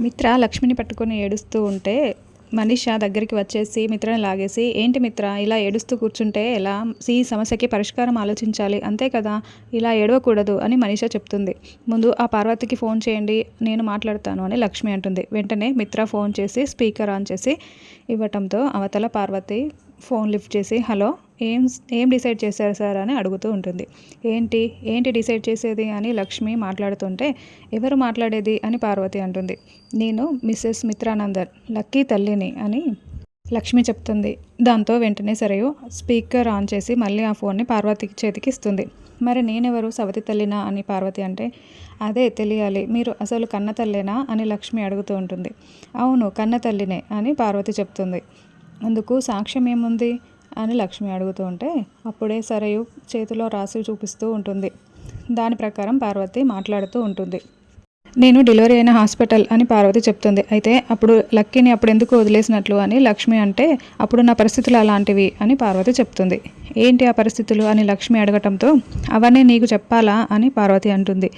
మిత్ర లక్ష్మిని పట్టుకొని ఏడుస్తూ ఉంటే మనీష దగ్గరికి వచ్చేసి మిత్రని లాగేసి ఏంటి మిత్ర ఇలా ఏడుస్తూ కూర్చుంటే ఎలా? ఈ సమస్యకి పరిష్కారం ఆలోచించాలి. అంతే కదా? ఇలా ఏడవకూడదు అని మనిష చెప్తుంది. ముందు ఆ పార్వతికి ఫోన్ చేయండి నేను మాట్లాడతాను అని లక్ష్మి అంటుంది. వెంటనే మిత్ర ఫోన్ చేసి స్పీకర్ ఆన్ చేసి ఇవ్వటంతో అవతల పార్వతి ఫోన్ లిఫ్ట్ చేసి హలో ఏం ఏం డిసైడ్ చేశారు సార్ అని అడుగుతూ ఉంటుంది. ఏంటి? ఏంటి డిసైడ్ చేసేది అని లక్ష్మి మాట్లాడుతుంటే ఎవరు మాట్లాడేది అని పార్వతి అంటుంది. నేను మిస్సెస్ మిత్రానందన్ లక్కీ తల్లిని అని లక్ష్మి చెప్తుంది. దాంతో వెంటనే సరేయో స్పీకర్ ఆన్ చేసి మళ్ళీ ఆ ఫోన్ని పార్వతి చేతికి ఇస్తుంది. మరి నేనెవరు? సవతి తల్లినా? అని పార్వతి అంటే అదే తెలియాలి. మీరు అసలు కన్న తల్లేనా? అని లక్ష్మి అడుగుతూ ఉంటుంది. అవును కన్న తల్లినే అని పార్వతి చెప్తుంది. అందుకు సాక్ష్యం ఏముంది? అని లక్ష్మి అడుగుతూ ఉంటే అప్పుడే సరయు చేతిలో రాసి చూపిస్తూ ఉంటుంది. దాని ప్రకారం పార్వతి మాట్లాడుతూ ఉంటుంది. నేను డెలివరీ అయిన హాస్పిటల్ అని పార్వతి చెప్తుంది. అయితే అప్పుడు లక్కీని అప్పుడు ఎందుకు వదిలేసినట్లు అని లక్ష్మి అంటే అప్పుడు నా పరిస్థితులు అలాంటివి అని పార్వతి చెప్తుంది. ఏంటి ఆ పరిస్థితులు? అని లక్ష్మి అడగటంతో అవన్నీ నీకు చెప్పాలా? అని పార్వతి అంటుంది.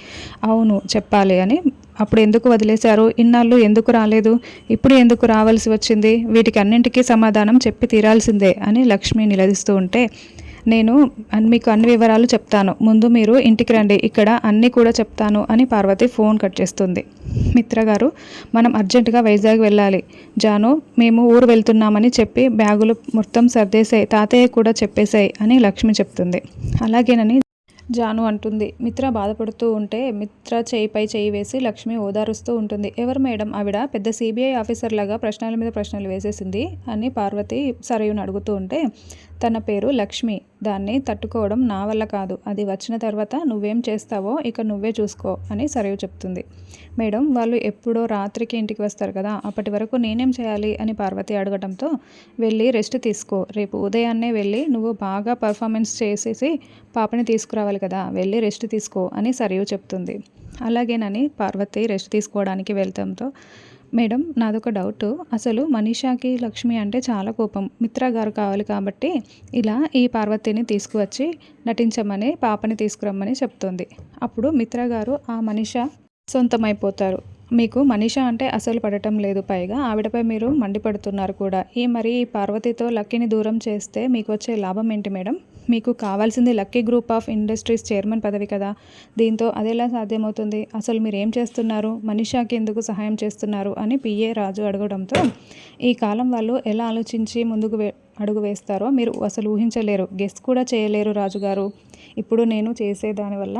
అవును చెప్పాలి అని. అప్పుడు ఎందుకు వదిలేశారు? ఇన్నాళ్ళు ఎందుకు రాలేదు? ఇప్పుడు ఎందుకు రావాల్సి వచ్చింది? వీటికి అన్నింటికీ సమాధానం చెప్పి తీరాల్సిందే అని లక్ష్మి నిలదీస్తూ ఉంటే నేను మీకు అన్ని వివరాలు చెప్తాను. ముందు మీరు ఇంటికి రండి. ఇక్కడ అన్నీ కూడా చెప్తాను అని పార్వతి ఫోన్ కట్ చేస్తుంది. మిత్ర గారు మనం అర్జెంటుగా వైజాగ్ వెళ్ళాలి. జాను మేము ఊరు వెళ్తున్నామని చెప్పి బ్యాగులు మొత్తం సర్దేశాయి. తాతయ్య కూడా చెప్పేశాయి అని లక్ష్మి చెప్తుంది. అలాగేనని జాను అంటుంది. మిత్ర బాధపడుతూ ఉంటే మిత్ర చేయిపై చేయి వేసి లక్ష్మి ఓదారుస్తూ ఉంటుంది. ఎవరు మేడం? ఆవిడ పెద్ద సిబిఐ ఆఫీసర్ లాగా ప్రశ్నల మీద ప్రశ్నలు వేసేసింది అని పార్వతి సరయుని అడుగుతూ ఉంటే తన పేరు లక్ష్మి. దాన్ని తట్టుకోవడం నా వల్ల కాదు. అది వచ్చిన తర్వాత నువ్వేం చేస్తావో ఇక నువ్వే చూసుకో అని సరయు చెప్తుంది. మేడం వాళ్ళు ఎప్పుడో రాత్రికి ఇంటికి వస్తారు కదా అప్పటి వరకు నేనేం చేయాలి అని పార్వతి అడగడంతో వెళ్ళి రెస్ట్ తీసుకో. రేపు ఉదయాన్నే వెళ్ళి నువ్వు బాగా పర్ఫార్మెన్స్ చేసేసి పాపని తీసుకురావాలి కదా వెళ్ళి రెస్ట్ తీసుకో అని సరయు చెప్తుంది. అలాగేనని పార్వతి రెస్ట్ తీసుకోవడానికి వెళ్తాంతో మేడం నాదొక డౌట్. అసలు మనీషాకి లక్ష్మి అంటే చాలా కోపం. మిత్ర గారు కావాలి కాబట్టి ఇలా ఈ పార్వతిని తీసుకువచ్చి నటించమని పాపని తీసుకురమ్మని చెప్తుంది. అప్పుడు మిత్ర గారు ఆ మనీష సొంతమైపోతారు. మీకు మనీష అంటే అసలు పడటం లేదు పైగా ఆవిడపై మీరు మండిపడుతున్నారు కూడా. ఈ మరి ఈ పార్వతితో లక్కీని దూరం చేస్తే మీకు వచ్చే లాభం ఏంటి మేడం? మీకు కావాల్సింది Lucky Group of Industries chairman పదవి కదా. దీంతో అదేలా సాధ్యమవుతుంది? అసలు మీరు ఏం చేస్తున్నారు? మనిషాకి ఎందుకు సహాయం చేస్తున్నారు? అని పిఏ రాజు అడగడంతో ఈ కాలం వాళ్ళు ఎలా ఆలోచించి ముందుకు అడుగు వేస్తారో మీరు అసలు ఊహించలేరు. గెస్ట్ కూడా చేయలేరు రాజుగారు ఇప్పుడు నేను చేసే దానివల్ల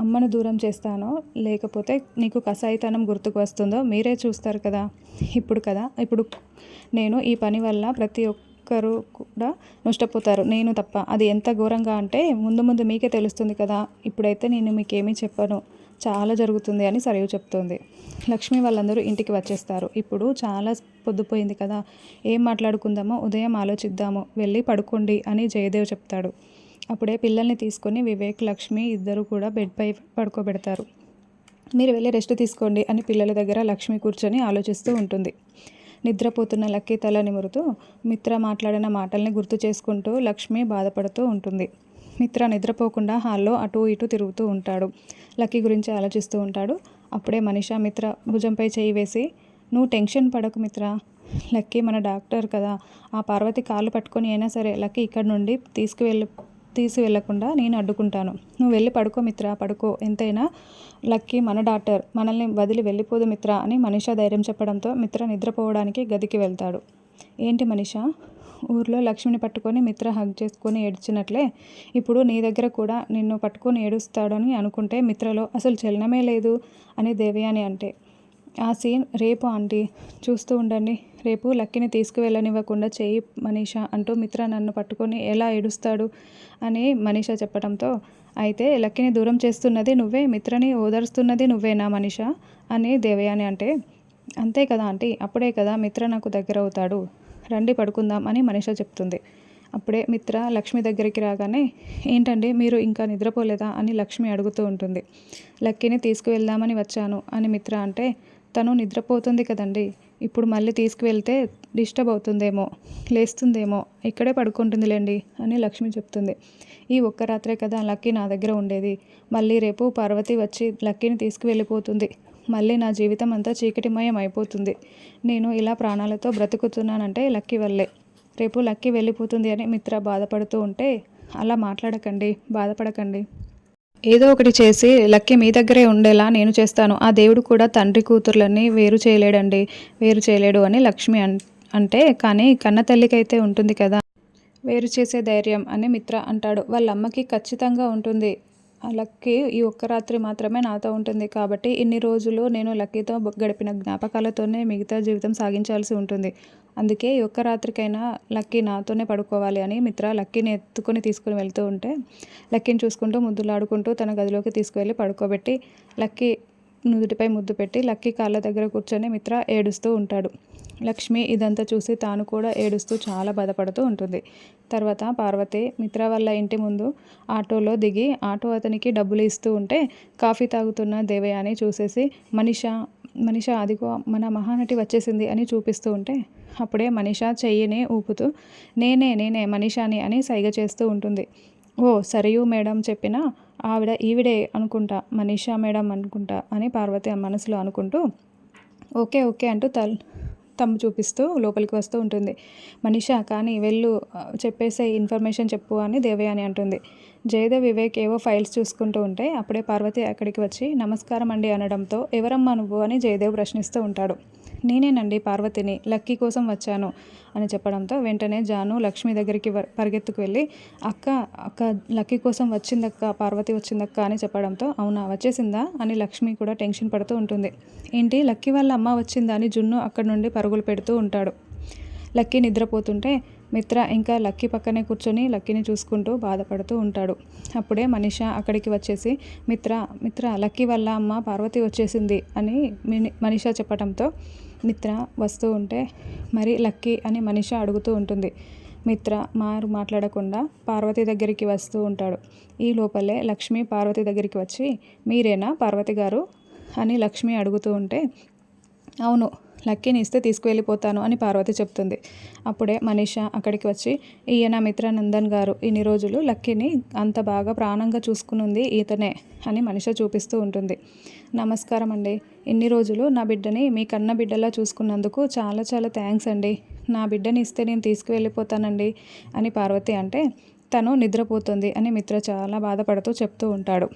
అమ్మను దూరం చేస్తానో లేకపోతే నీకు కసాయితనం గుర్తుకు వస్తుందో మీరే చూస్తారు కదా. ఇప్పుడు కదా? ఇప్పుడు నేను ఈ పని వల్ల ప్రతి ఒక్కరు కూడా నష్టపోతారు. నేను తప్ప. అది ఎంత ఘోరంగా అంటే ముందు ముందు మీకే తెలుస్తుంది కదా ఇప్పుడైతే నేను మీకేమీ చెప్పను. చాలా జరుగుతుంది అని సరయు చెప్తుంది. లక్ష్మి వాళ్ళందరూ ఇంటికి వచ్చేస్తారు. ఇప్పుడు చాలా పొద్దుపోయింది కదా ఏం మాట్లాడుకుందామో ఉదయం ఆలోచిద్దాము. వెళ్ళి పడుకోండి అని జయదేవ్ చెప్తాడు. అప్పుడే పిల్లల్ని తీసుకొని వివేక్ లక్ష్మి ఇద్దరు కూడా బెడ్పై పడుకోబెడతారు. మీరు వెళ్ళి రెస్ట్ తీసుకోండి అని పిల్లల దగ్గర లక్ష్మి కూర్చొని ఆలోచిస్తూ ఉంటుంది. నిద్రపోతున్న లక్కీ తల నిమురుతూ మిత్ర మాట్లాడిన మాటల్ని గుర్తు చేసుకుంటూ లక్ష్మి బాధపడుతూ ఉంటుంది. మిత్ర నిద్రపోకుండా హాల్లో అటు ఇటు తిరుగుతూ ఉంటాడు. లక్కీ గురించి ఆలోచిస్తూ ఉంటాడు. అప్పుడే మనిషా మిత్ర భుజంపై చేయి వేసి నువ్వు టెన్షన్ పడకు మిత్ర. లక్కీ మన డాక్టర్ కదా. ఆ పార్వతి కాళ్ళు పట్టుకొని అయినా సరే లక్కీ ఇక్కడ నుండి తీసుకువెళ్ళి తీసి వెళ్ళకుండా నేను అడ్డుకుంటాను. నువ్వు వెళ్ళి పడుకో మిత్ర పడుకో. ఎంతైనా లక్కీ మన డాక్టర్ మనల్ని వదిలి వెళ్ళిపోదు మిత్ర అని మనిష ధైర్యం చెప్పడంతో మిత్ర నిద్రపోవడానికి గదికి వెళ్తాడు. ఏంటి మనిష? ఊర్లో లక్ష్మిని పట్టుకొని మిత్ర హగ్ చేసుకొని ఏడ్చినట్లే. ఇప్పుడు నీ దగ్గర కూడా నిన్ను పట్టుకొని ఏడుస్తాడని అనుకుంటే మిత్రలో అసలు చలనమే లేదు అని దేవయాని అంటే. ఆ సీన్ రేపు ఆంటీ. చూస్తూ ఉండండి. రేపు లక్కీని తీసుకువెళ్ళనివ్వకుండా చేయి మనీష అంటూ మిత్ర నన్ను పట్టుకొని ఎలా ఏడుస్తాడు అని మనీష చెప్పడంతో అయితే లక్కీని దూరం చేస్తున్నది నువ్వే మిత్రని ఓదరుస్తున్నది నువ్వేనా మనీష? అని దేవయాని అంటే అంతే కదా ఆంటీ అప్పుడే కదా మిత్ర నాకు దగ్గర అవుతాడు రండి పడుకుందాం అని మనీష చెప్తుంది. అప్పుడే మిత్ర లక్ష్మి దగ్గరికి రాగానే ఏంటండి మీరు ఇంకా నిద్రపోలేదా అని లక్ష్మి అడుగుతూ ఉంటుంది. లక్కీని తీసుకువెళ్దామని వచ్చాను అని మిత్ర అంటే తను నిద్రపోతుంది కదండి ఇప్పుడు మళ్ళీ తీసుకువెళ్తే డిస్టర్బ్ అవుతుందేమో లేస్తుందేమో ఇక్కడే పడుకుంటుందిలేండి అని లక్ష్మి చెప్తుంది. ఈ ఒక్క రాత్రే కదా లక్కీ నా దగ్గర ఉండేది. మళ్ళీ రేపు పార్వతి వచ్చి లక్కీని తీసుకువెళ్ళిపోతుంది. మళ్ళీ నా జీవితం అంతా చీకటిమయం అయిపోతుంది. నేను ఇలా ప్రాణాలతో బ్రతుకుతున్నానంటే లక్కీ వల్లే. రేపు లక్కీ వెళ్ళిపోతుంది అని మిత్ర బాధపడుతూ ఉంటే అలా మాట్లాడకండి బాధపడకండి. ఏదో ఒకటి చేసి లక్కీ మీ దగ్గరే ఉండేలా నేను చేస్తాను. ఆ దేవుడు కూడా తండ్రి కూతుర్లని వేరు చేయలేడండి వేరు చేయలేడు అని లక్ష్మి అన్ అంటే కానీ కన్న తల్లికైతే ఉంటుంది కదా వేరు చేసే ధైర్యం అని మిత్ర అంటాడు. వాళ్ళ అమ్మకి ఖచ్చితంగా ఉంటుంది. ఆ లక్కీ ఈ ఒక్క రాత్రి మాత్రమే నాతో ఉంటుంది కాబట్టి ఇన్ని రోజులు నేను లక్కీతో గడిపిన జ్ఞాపకాలతోనే మిగతా జీవితం సాగించాల్సి ఉంటుంది. అందుకే ఈ ఒక్క రాత్రికైనా లక్కీ నాతోనే పడుకోవాలి అని మిత్ర లక్కీని ఎత్తుకొని తీసుకుని వెళ్తూ ఉంటే లక్కీని చూసుకుంటూ ముద్దులాడుకుంటూ తన గదిలోకి తీసుకువెళ్ళి పడుకోబెట్టి లక్కీ నుదుటిపై ముద్దు పెట్టి లక్కీ కాళ్ళ దగ్గర కూర్చొని మిత్ర ఏడుస్తూ ఉంటాడు. లక్ష్మి ఇదంతా చూసి తాను కూడా ఏడుస్తూ చాలా బాధపడుతూ ఉంటుంది. తర్వాత పార్వతి మిత్ర వల్ల ఇంటి ముందు ఆటోలో దిగి ఆటో అతనికి డబ్బులు ఇస్తూ ఉంటే కాఫీ తాగుతున్న దేవయాని చూసేసి మనిష మనిష అదిగో మన మహానటి వచ్చేసింది అని చూపిస్తూ ఉంటే అప్పుడే మనిష చెయ్యిని ఊపుతూ నేనే నేనే మనిషాని అని సైగ చేస్తూ ఉంటుంది. ఓ సరియు మేడం చెప్పిన ఆవిడ ఈవిడే అనుకుంటా మనీషా మేడం అనుకుంటా అని పార్వతి మనసులో అనుకుంటూ ఓకే ఓకే అంటూ తల్ తమ్ము చూపిస్తూ లోపలికి వస్తూ ఉంటుంది. మనీషా కానీ వెళ్ళు చెప్పేసే ఇన్ఫర్మేషన్ చెప్పు అని దేవయాని అంటుంది. జయదేవ్ వివేక్ ఏవో ఫైల్స్ చూసుకుంటూ ఉంటే అప్పుడే పార్వతి అక్కడికి వచ్చి నమస్కారం అండి అనడంతో ఎవరమ్మా నువ్వు అని జయదేవ్ ప్రశ్నిస్తూ ఉంటాడు. నేనేనండి పార్వతిని లక్కీ కోసం వచ్చాను అని చెప్పడంతో వెంటనే జాను లక్ష్మి దగ్గరికి పరిగెత్తుకు వెళ్ళి అక్క అక్క లక్కీ కోసం వచ్చిందక్క పార్వతి వచ్చిందక్క అని చెప్పడంతో అవునా వచ్చేసిందా అని లక్ష్మి కూడా టెన్షన్ పడుతూ ఉంటుంది. ఏంటి లక్కీ వాళ్ళ అమ్మ వచ్చిందా అని జున్ను అక్కడి నుండి పరుగులు పెడుతూ ఉంటాడు. లక్కీ నిద్రపోతుంటే మిత్ర ఇంకా లక్కీ పక్కనే కూర్చొని లక్కీని చూసుకుంటూ బాధపడుతూ ఉంటాడు. అప్పుడే మనిష అక్కడికి వచ్చేసి మిత్ర మిత్ర లక్కీ వల్ల అమ్మ పార్వతి వచ్చేసింది అని మనిష చెప్పడంతో మిత్ర వస్తూ ఉంటే మరి లక్కీ అని మనిష అడుగుతూ ఉంటుంది. మిత్ర మారు మాట్లాడకుండా పార్వతి దగ్గరికి వస్తూ ఉంటాడు. ఈ లోపలే లక్ష్మి పార్వతి దగ్గరికి వచ్చి మీరేనా పార్వతి గారు? అని లక్ష్మి అడుగుతూ ఉంటే అవును లక్కీని ఇస్తే తీసుకువెళ్ళిపోతాను అని పార్వతి చెప్తుంది. అప్పుడే మనీష అక్కడికి వచ్చి ఈయన మిత్రానందన్ గారు ఇన్ని రోజులు లక్కీని అంత బాగా ప్రాణంగా చూసుకునుంది ఈతనే అని మనిష చూపిస్తూ ఉంటుంది. నమస్కారం అండి. ఇన్ని రోజులు నా బిడ్డని మీ కన్న బిడ్డలా చూసుకున్నందుకు చాలా చాలా థ్యాంక్స్ అండి. నా బిడ్డని ఇస్తే నేను తీసుకువెళ్ళిపోతానండి అని పార్వతి అంటే తను నిద్రపోతుంది అని మిత్ర చాలా బాధపడుతూ చెప్తూ ఉంటాడు.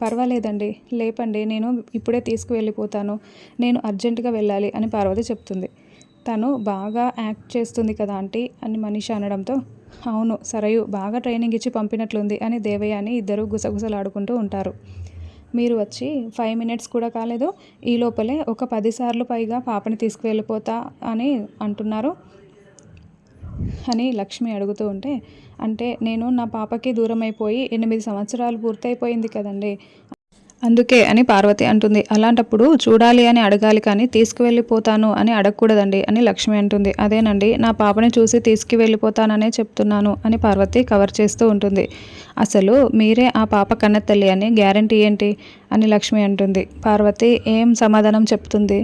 పర్వాలేదండి లేపండి నేను ఇప్పుడే తీసుకువెళ్ళిపోతాను నేను అర్జెంటుగా వెళ్ళాలి అని పార్వతి చెప్తుంది. తను బాగా యాక్ట్ చేస్తుంది కదా ఆంటీ? అని మనిషి అనడంతో అవును సరయు బాగా ట్రైనింగ్ ఇచ్చి పంపినట్లుంది అని దేవయ్య అని ఇద్దరు గుసగుసలాడుకుంటూ ఉంటారు. మీరు వచ్చి ఫైవ్ మినిట్స్ కూడా కాలేదు ఈ లోపలే ఒక పదిసార్లు పైగా పాపని తీసుకువెళ్ళిపోతా అని అంటున్నారు అని లక్ష్మి అడుగుతూ ఉంటే అంటే నేను నా పాపకి దూరం అయిపోయి ఎనిమిది సంవత్సరాలు పూర్తయిపోయింది కదండి. అందుకే అని పార్వతి అంటుంది. అలాంటప్పుడు చూడాలి అని అడగాలి కానీ తీసుకువెళ్ళిపోతాను అని అడగకూడదండి అని లక్ష్మి అంటుంది. అదేనండి నా పాపని చూసి తీసుకువెళ్ళిపోతాననే చెప్తున్నాను అని పార్వతి కవర్ చేస్తూ ఉంటుంది. అసలు మీరే ఆ పాప కన్న తల్లి అని గ్యారంటీ ఏంటి? అని లక్ష్మి అంటుంది. పార్వతి ఏం సమాధానం చెప్తుంది?